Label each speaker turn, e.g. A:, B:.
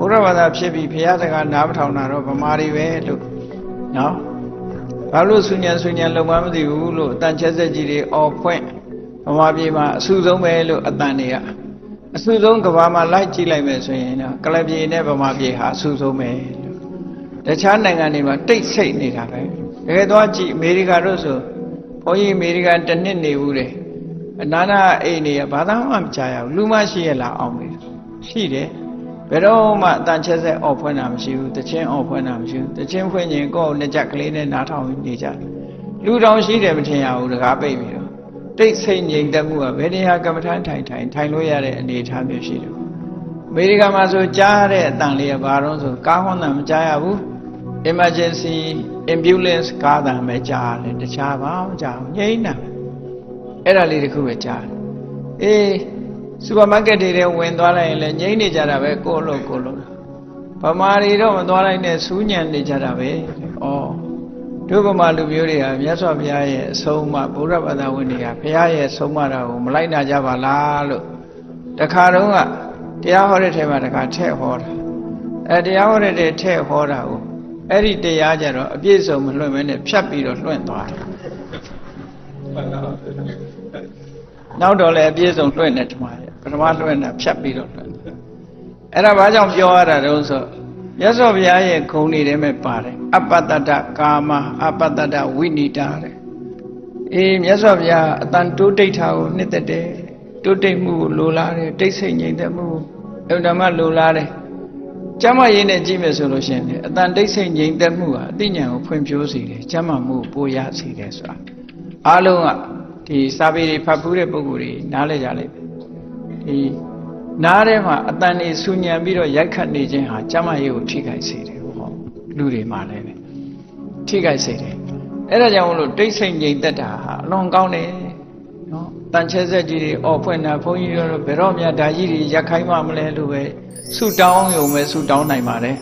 A: ဘုရားဘာသာဖြစ်ပြီးဘုရားစကားနားမထောင်တာတော့ဗမာတွေပဲလို့နော်ဘာလို့ဆုညံဆုညံလုံမမသိဘူးလို့အတန်ချက်ဆက်ကြီးတွေအော်ဖွင့်ဗမာပြည်မှာအဆူဆုံးပဲလို့အတန်တွေကအဆူဆုံးကဘာမှာလိုက်ကြည့်လိုက်မယ်ဆိုရင်တော့ကလပြည်နဲ့ဗမာပြည်ဟာအဆူဆုံးပဲလို့တခြားနိုင်ငံတွေမှာတိတ်ဆိတ်နေတာပဲတကယ်တော့ကြည့်အမေရိကန်တို့ဆိုဘုန်းကြီးအမေရိကန်တစ်နှစ်နေဘူးတယ်အနာနာအိမ်နေရဘာသာမှမကြားရဘူးလူမရှိရလားအောင်မေးရှိတယ် ဘယ်တော့မှအတန်ချက်ဆက်အော်ဖွင့်တာမရှိဘူးတချင်းအော်ဖွင့်တာမရှိဘူးတချင်းဖွင့်ရင်ကိုယ့်နှစ်ကြက်ကလေးနဲ့နားထောင်နေကြတယ်လူတောင်ရှိတယ်မထင်ရဘူးတကားပိတ်ပြီးတော့တိတ်ဆိတ်ငြိမ်သက်မှုကဘယ်နေရာကမ္မထမ်းထိုင်ထိုင်ထိုင်လို့ရတဲ့အနေအထားမျိုးရှိတယ်အမေရိကန်မှာဆိုကြားရတဲ့အတန်လေးကဘာလို့ဆိုကားဟွန်းတာမကြားရဘူး emergency ambulance ကားတန်ပဲကြားတယ်တခြားဘာမှမကြားဘူးငြိမ်းတာအဲ့ဒါလေးတခုပဲကြားတယ်အေး စူပါမားကတ်တွေထဲဝင်သွားလိုက်ရင်လည်းငြိမ်းနေကြတာပဲကိုယ့်လို့ကိုယ့်လို့ဗမာတွေတော့မသွားလိုက်နဲ့စူးညံနေကြတာပဲဩတို့ဗမာလူမျိုးတွေဟာမြတ်စွာဘုရားရဲ့အဆုံးအမဗုဒ္ဓဘာသာဝင်တွေကဘုရားရဲ့ဆုံးမတာကိုမလိုက်နာကြပါလားလို့တခါတုန်းကတရားဟောတဲ့ထဲမှာတခါထည့်ဟောတာအဲတရားဟောတဲ့ထဲထည့်ဟောတာကိုအဲ့ဒီတရားကြတော့အပြည့်စုံမလွှင့်မဲနဲ့ဖြတ်ပြီးတော့လွှင့်သွားတယ်နောက်တော့လည်းအပြည့်စုံလွှင့်နေတမရဲ့ ပထမလွှင့်တာဖြတ်ပြီးတော့လွှင့်တယ်အဲ့ဒါဘာကြောင့်ပြောရတာတုံးဆိုမြတ်စွာဘုရားရဲ့ဂုဏ်တွေထဲမှာပါတယ်အပ္ပတ္တကာမအပ္ပတ္တဝိနိတာတဲ့အေးမြတ်စွာဘုရားအတန်တိုးတိတ်တာကိုနှစ်သက်တယ်တိုးတိတ်မှုကိုလိုလားတယ်တိတ်ဆိတ်ငြိမ်သက်မှုကိုအဓမ္မလိုလားတယ်ကျမ်းမာရေးနဲ့ကြည့်မယ်ဆိုလို့ရှိရင်လေအတန်တိတ်ဆိတ်ငြိမ်သက်မှုဟာအသိဉာဏ်ကိုဖွံ့ဖြိုးစေတယ်ကျမ်းမာမှုကိုပိုရစေတယ်ဆိုတာအားလုံးကဒီစာပေတွေဖတ်ဖူးတဲ့ပုဂ္ဂိုလ်တွေနားလည်ကြလိမ့်မယ် ဒီနားထဲမှာအတန်နေဆူညံပြီးတော့ရိုက်ခတ်နေခြင်းဟာကျမ်းမာရေးကိုထိခိုက်စေတယ်ဟောလူတွေမှာလည်းပဲထိခိုက်စေတယ်အဲ့ဒါကြောင့်မလို့တိတ်ဆိတ်ငြိမ်သက်တာဟာအလွန်ကောင်းတယ်နော်တန်ချဲဆက်ကြီးတွေအော်ဖွင့်တာဘုန်းကြီးတို့ဘယ်တော့မှဒါကြီးတွေရက်ခိုင်းမှမလဲလို့ပဲဆူတောင်းရုံပဲဆူတောင်းနိုင်ပါတယ်